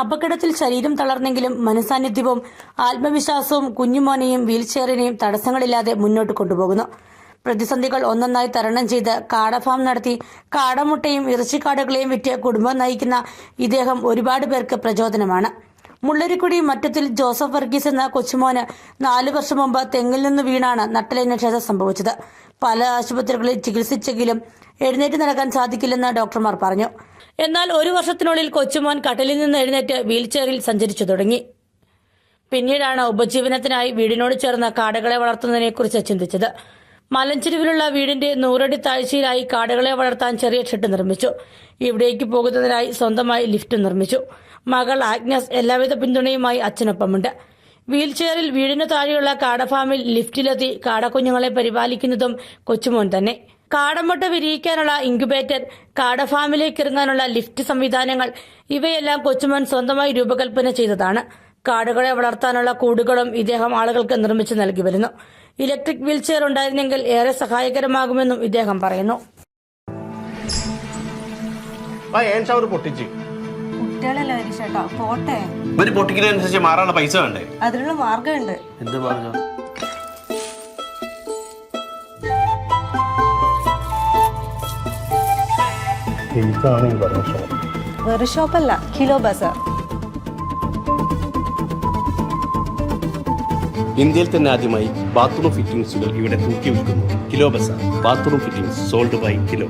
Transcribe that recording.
അപകടത്തിൽ ശരീരം തളർന്നെങ്കിലും മനസാന്നിധ്യവും ആത്മവിശ്വാസവും കുഞ്ഞുമോനെയും വീൽചെയറിനെയും തടസ്സങ്ങളില്ലാതെ മുന്നോട്ട് കൊണ്ടുപോകുന്നു. പ്രതിസന്ധികൾ ഒന്നൊന്നായി തരണം ചെയ്ത് കാടഫാം നടത്തി കാടമുട്ടയും ഇറച്ചിക്കാടുകളെയും വിറ്റ് കുടുംബം നയിക്കുന്ന ഇദ്ദേഹം ഒരുപാട് പേർക്ക് പ്രചോദനമാണ്. മുള്ളരിക്കുടി മറ്റത്തിൽ ജോസഫ് വർഗീസ് എന്ന കൊച്ചുമോന് നാലു വർഷം മുമ്പ് തെങ്ങിൽ നിന്ന് വീണാണ് നട്ടലിന് ക്ഷത സംഭവിച്ചത്. പല ആശുപത്രികളിൽ ചികിത്സിച്ചെങ്കിലും എഴുന്നേറ്റ് നടക്കാൻ സാധിക്കില്ലെന്ന് ഡോക്ടർമാർ പറഞ്ഞു. എന്നാൽ ഒരു വർഷത്തിനുള്ളിൽ കൊച്ചുമോൻ കട്ടിലിൽ നിന്ന് എഴുന്നേറ്റ് വീൽചെയറിൽ സഞ്ചരിച്ചു തുടങ്ങി. പിന്നീടാണ് ഉപജീവനത്തിനായി വീടിനോട് ചേർന്ന കാടകളെ വളർത്തുന്നതിനെക്കുറിച്ച് ചിന്തിച്ചത്. മലഞ്ചെരുവിലുള്ള വീടിന്റെ നൂറടി താഴ്ചയിലായി കാടുകളെ വളർത്താൻ ചെറിയ ഷെഡ് നിർമ്മിച്ചു. ഇവിടേക്ക് പോകുന്നതിനായി സ്വന്തമായി ലിഫ്റ്റ് നിർമ്മിച്ചു. മകൾ ആഗ്നസ് എല്ലാവിധ പിന്തുണയുമായി അച്ഛനൊപ്പമുണ്ട്. വീൽചെയറിൽ വീടിനു താഴെയുള്ള കാടഫാമിൽ ലിഫ്റ്റിലെത്തി കാടക്കുഞ്ഞുങ്ങളെ പരിപാലിക്കുന്നതും കൊച്ചുമോൻ തന്നെ. കാടമുട്ട വിരിയിക്കാനുള്ള ഇൻക്യുബേറ്റർ കാടഫാമിലേക്ക് ഇറങ്ങാനുള്ള ലിഫ്റ്റ് സംവിധാനങ്ങൾ ഇവയെല്ലാം കൊച്ചുമോൻ സ്വന്തമായി രൂപകൽപ്പന ചെയ്തതാണ്. കാടുകളെ വളർത്താനുള്ള കൂടുകളും ഇദ്ദേഹം ആളുകൾക്ക് നിർമ്മിച്ചു നൽകി വരുന്നു. ഇലക്ട്രിക് വീൽചെയർ ഉണ്ടായിരുന്നെങ്കിൽ ഏറെ സഹായകരമാകുമെന്നും ഇദ്ദേഹം പറയുന്നു. കുട്ടികളല്ലേ ചേട്ടാ പോട്ടെ. ഇവർ പൊട്ടിക്കുന്നതനുസരിച്ച് മാറാനുള്ള പൈസ വേണ്ടേ? അതിനുള്ള മാർഗമുണ്ട് എന്ത് മാർഗം ഇതാണ് ഈ പറഞ്ഞ ഷോപ്പ്. വെറു ഷോപ്പല്ല കിലോ ബസാർ ഇന്ത്യയിൽ തന്നെ ആദ്യമായി ബാത്റൂം ഫിറ്റിംഗ്സുകൾ ഇവിടെ തൂക്കി വിൽക്കുന്നു. Kilo Bazaar bathroom fittings sold by kilo.